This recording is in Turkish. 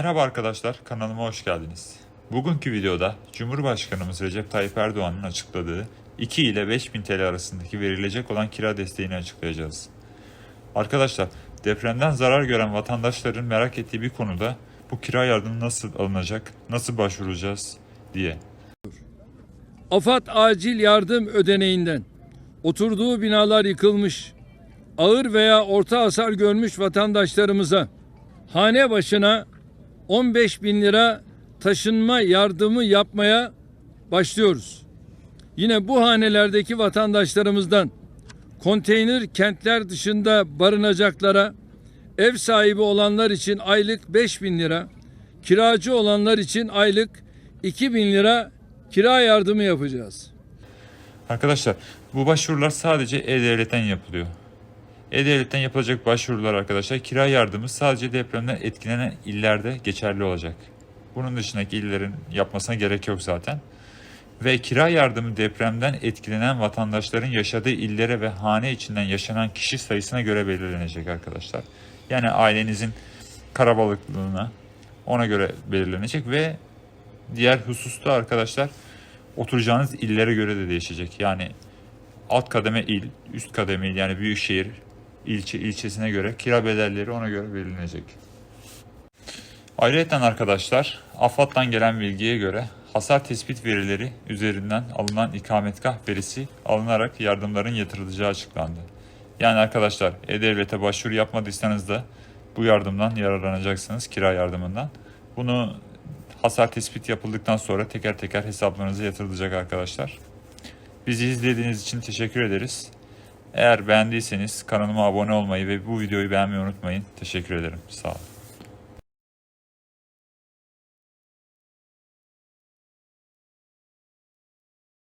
Merhaba arkadaşlar, kanalıma hoş geldiniz. Bugünkü videoda Cumhurbaşkanımız Recep Tayyip Erdoğan'ın açıkladığı 2 ile 5 bin TL arasındaki verilecek olan kira desteğini açıklayacağız. Arkadaşlar, depremden zarar gören vatandaşların merak ettiği bir konuda bu kira yardımı nasıl alınacak, nasıl başvuracağız diye. AFAD acil yardım ödeneğinden oturduğu binalar yıkılmış, ağır veya orta hasar görmüş vatandaşlarımıza hane başına 15 bin lira taşınma yardımı yapmaya başlıyoruz. Yine bu hanelerdeki vatandaşlarımızdan konteyner kentler dışında barınacaklara ev sahibi olanlar için aylık 5 bin lira, kiracı olanlar için aylık 2 bin lira kira yardımı yapacağız. Arkadaşlar, bu başvurular sadece E-Devlet'ten yapılıyor. E-Devlet'ten yapılacak başvurular arkadaşlar kira yardımı sadece depremden etkilenen illerde geçerli olacak. Bunun dışındaki illerin yapmasına gerek yok zaten. Ve kira yardımı depremden etkilenen vatandaşların yaşadığı illere ve hane içinden yaşanan kişi sayısına göre belirlenecek arkadaşlar. Yani ailenizin karabalıklığına ona göre belirlenecek ve diğer hususta arkadaşlar oturacağınız illere göre de değişecek. Yani alt kademe il, üst kademe il yani büyük şehir ilçe ilçesine göre kira bedelleri ona göre belirlenecek. Ayrıca arkadaşlar AFAD'dan gelen bilgiye göre hasar tespit verileri üzerinden alınan ikametgah verisi alınarak yardımların yatırılacağı açıklandı. Yani arkadaşlar E-Devlet'e başvuru yapmadıysanız da bu yardımdan yararlanacaksınız kira yardımından. Bunu hasar tespit yapıldıktan sonra teker teker hesaplarınıza yatırılacak arkadaşlar. Bizi izlediğiniz için teşekkür ederiz. Eğer beğendiyseniz kanalıma abone olmayı ve bu videoyu beğenmeyi unutmayın. Teşekkür ederim. Sağ olun.